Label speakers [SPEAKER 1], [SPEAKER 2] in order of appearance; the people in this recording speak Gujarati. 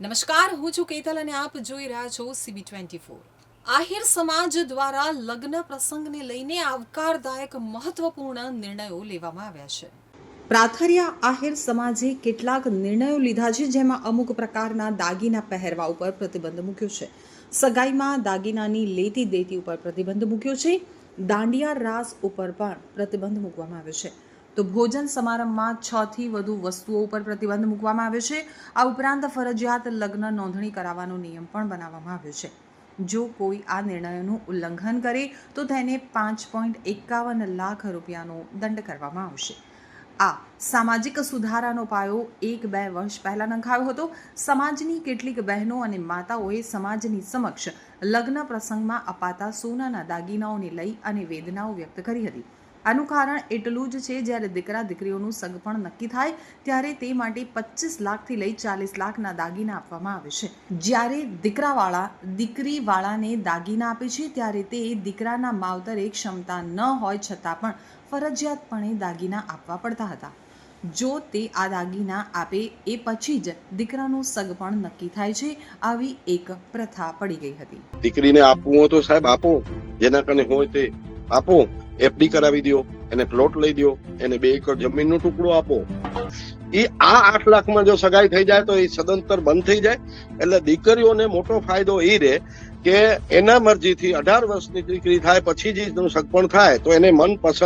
[SPEAKER 1] નમસ્કાર, હું છું કેતલ અને આપ જોઈ રહ્યા છો સીબી ટ્વેન્ટી ફોર આહિર સમાજ દ્વારા લગ્ન પ્રસંગને લઈને આવકારદાયક મહત્વપૂર્ણ નિર્ણયો લેવામાં આવ્યા છે. પ્રાથરિયા આહિર સમાજે કેટલાક નિર્ણયો લીધા છે, જેમાં અમુક પ્રકારના દાગીના પહેરવા ઉપર પ્રતિબંધ મૂક્યો છે. સગાઈમાં દાગીનાની લેતી દેતી ઉપર પ્રતિબંધ મૂક્યો છે. દાંડિયા રાસ ઉપર પણ પ્રતિબંધ મૂકવામાં આવ્યો છે. તો ભોજન સમારંભમાં છ થી વધુ વસ્તુઓ ઉપર પ્રતિબંધ મૂકવામાં આવ્યો છે. આ ઉપરાંત ફરજિયાત લગ્ન નોંધણી કરાવવાનો નિયમ પણ બનાવવામાં આવ્યો છે. જો કોઈ આ નિર્ણયોનું ઉલ્લંઘન કરે, તો તેને પાંચ પોઈન્ટ એકાવન લાખ રૂપિયાનો દંડ કરવામાં આવશે. આ સામાજિક સુધારાનો પાયો એક બે વર્ષ પહેલા નંખાયો હતો. સમાજની કેટલીક બહેનો અને માતાઓએ સમાજની સમક્ષ લગ્ન પ્રસંગમાં અપાતા સોનાના દાગીનાઓને લઈ અને વેદનાઓ વ્યક્ત કરી હતી. આનું કારણ એટલું જ છે, જ્યારે દીકરા દીકરીઓનું સગપણ નક્કી થાય, ત્યારે તે માટે પચીસ લાખથી લઈ ચાલીસ લાખના દાગીના આપવામાં આવે છે. જ્યારે દીકરાવાળા દીકરીવાળાને દાગીના આપે છે, ત્યારે તે દીકરાના માવતરે ક્ષમતા ન હોય છતાં પણ ફરજિયાતપણે દાગીના આપવા પડતા હતા. જો તે આ દાગીના આપે, એ પછી જ દીકરાનું સગપણ નક્કી થાય છે, આવી એક પ્રથા પડી ગઈ હતી.
[SPEAKER 2] દીકરીને આપવું હોય તો સાહેબ આપો, જેના કને હોય તે આપો. એફડી કરાવી દો એને પ્લોટ લઈ દો એને બે એકર જમીનનો ટુકડો આપો. એ આ આઠ લાખમાં જો સગાઈ થઈ જાય તો એ સદંતર બંધ થઈ જાય. એટલે દીકરીઓને મોટો ફાયદો એ રહે કે એના મરજીથી અઢાર વર્ષની દીકરી થાય, પછી જ સગપણ થાય, તો એને મનપસંદ